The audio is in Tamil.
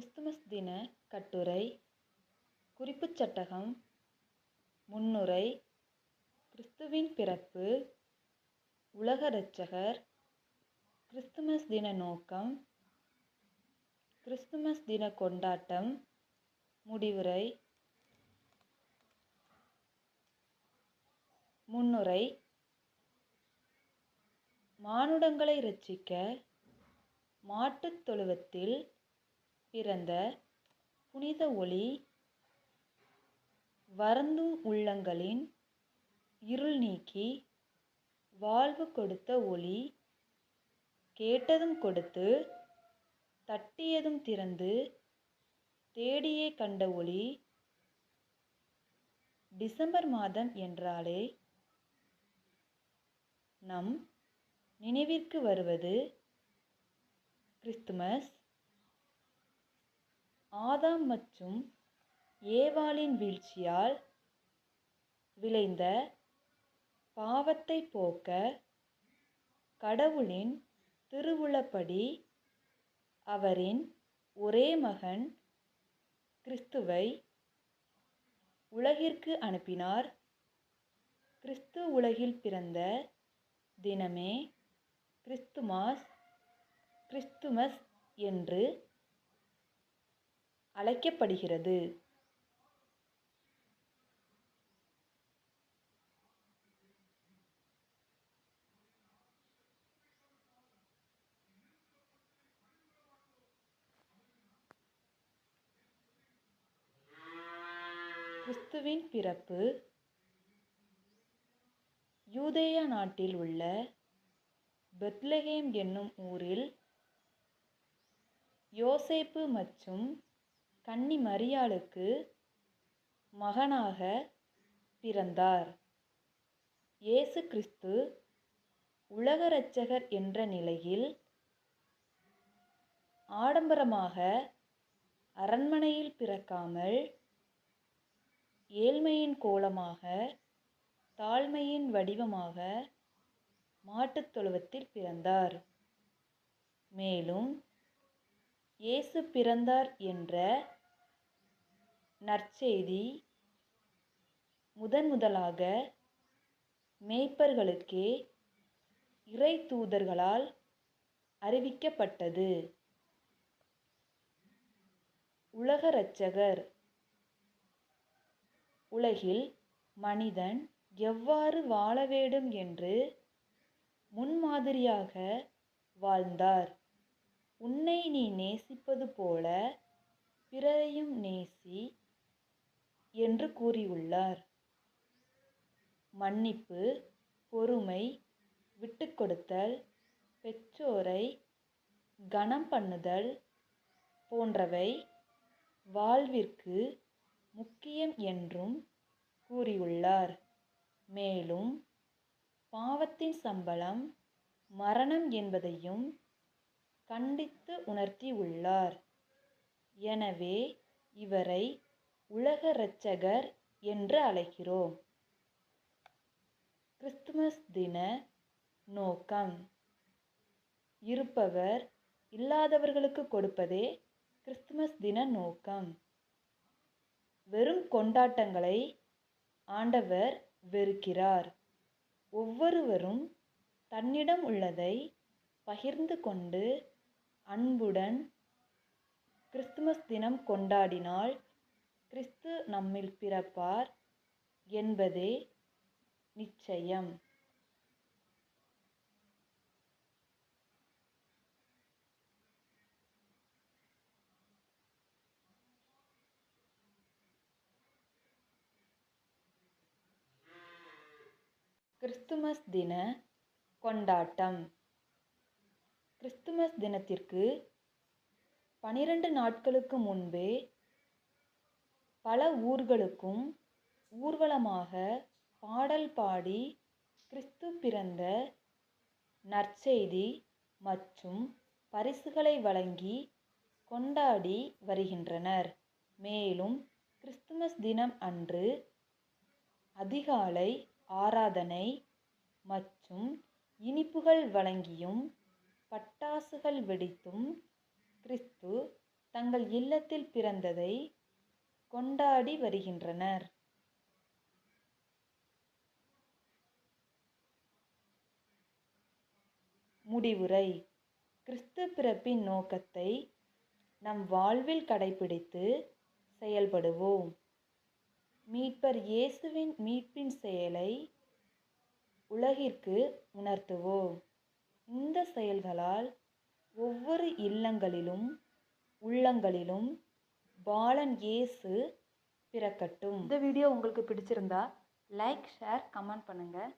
கிறிஸ்துமஸ் தின கட்டுரை குறிப்புச் சட்டகம் முன்னுரை கிறிஸ்துவின் பிறப்பு உலக இரட்சகர் கிறிஸ்துமஸ் தின நோக்கம் கிறிஸ்துமஸ் தின கொண்டாட்டம் முடிவுரை முன்னுரை மானுடங்களை இரட்சிக்க மாட்டுத் தொழுவத்தில் பிறந்த புனித ஒளி வருந்தும் உள்ளங்களின் இருள் நீக்கி வாழ்வு கொடுத்த ஒளி கேட்டதும் கொடுத்து தட்டியதும் திறந்து தேடியே கண்ட ஒளி டிசம்பர் மாதம் என்றாலே நம் நினைவிற்கு வருவது கிறிஸ்துமஸ். ஆதாம் மற்றும் ஏவாளின் வீழ்ச்சியால் விளைந்த பாவத்தை போக்க கடவுளின் திருவுளப்படி அவரின் ஒரே மகன் கிறிஸ்துவை உலகிற்கு அனுப்பினார். கிறிஸ்து உலகில் பிறந்த தினமே கிறிஸ்துமாஸ் கிறிஸ்துமஸ் என்று அழைக்கப்படுகிறது. கிறிஸ்துவின் பிறப்பு யூதேயா நாட்டில் உள்ள பெத்லகேம் என்னும் ஊரில் யோசேப்பு மற்றும் கன்னி மரியாளுக்கு மகனாக பிறந்தார். இயேசு கிறிஸ்து உலக இரட்சகர் என்ற நிலையில் ஆடம்பரமாக அரண்மனையில் பிறக்காமல் ஏழ்மையின் கோலமாக தாழ்மையின் வடிவமாக மாட்டுத் தொழுவத்தில் பிறந்தார். மேலும் இயேசு பிறந்தார் என்ற நற்செய்தி முதன் முதலாக மேய்ப்பர்களுக்கே இறை தூதர்களால் அறிவிக்கப்பட்டது. உலக இரட்சகர். உலகில் மனிதன் எவ்வாறு வாழ வேண்டும் என்று முன்மாதிரியாக வாழ்ந்தார். உன்னை நீ நேசிப்பது போல பிறரையும் நேசி என்று கூறியுள்ளார். மன்னிப்பு பொறுமை விட்டுக்கொடுத்தல் பெற்றோரை கனம் பண்ணுதல் போன்றவை வாழ்விற்கு முக்கியம் என்றும் கூறியுள்ளார். மேலும் பாவத்தின் சம்பளம் மரணம் என்பதையும் கண்டித்து உணர்த்தியுள்ளார் எனவே இவரை உலக இரட்சகர் என்று அழைக்கிறோம். கிறிஸ்துமஸ் தின நோக்கம். இருப்பவர் இல்லாதவர்களுக்கு கொடுப்பதே கிறிஸ்துமஸ் தின நோக்கம். வெறும் கொண்டாட்டங்களை ஆண்டவர் வெறுக்கிறார். ஒவ்வொருவரும் தன்னிடம் உள்ளதை பகிர்ந்து கொண்டு அன்புடன் கிறிஸ்துமஸ் தினம் கொண்டாடினால் கிறிஸ்து நம்மில் பிறப்பார் என்பதே நிச்சயம். கிறிஸ்துமஸ் தின கொண்டாட்டம். கிறிஸ்துமஸ் தினத்திற்கு பனிரெண்டு நாட்களுக்கு முன்பே பல ஊர்களுக்கும் ஊர்வலமாக பாடல் பாடி கிறிஸ்து பிறந்த நற்செய்தி மற்றும் பரிசுகளை வழங்கி கொண்டாடி வருகின்றனர். மேலும் கிறிஸ்துமஸ் தினம் அன்று அதிகாலை ஆராதனை மற்றும் இனிப்புகள் வழங்கியும் பட்டாசுகள் வெடித்தும் கிறிஸ்து தங்கள் இல்லத்தில் பிறந்ததை கொண்டாடி வருகின்றனர். முடிவுரை. கிறிஸ்து பிறப்பின் நோக்கத்தை நம் வாழ்வில் கடைபிடித்து செயல்படுவோம். மீட்பர் இயேசுவின் மீட்பின் செயலை உலகிற்கு உணர்த்துவோம். இந்த செயல்களால் ஒவ்வொரு இல்லங்களிலும் உள்ளங்களிலும் பாலன் இயேசு பிறக்கட்டும். இந்த வீடியோ உங்களுக்கு பிடிச்சிருந்தா லைக் ஷேர் கமெண்ட் பண்ணுங்கள்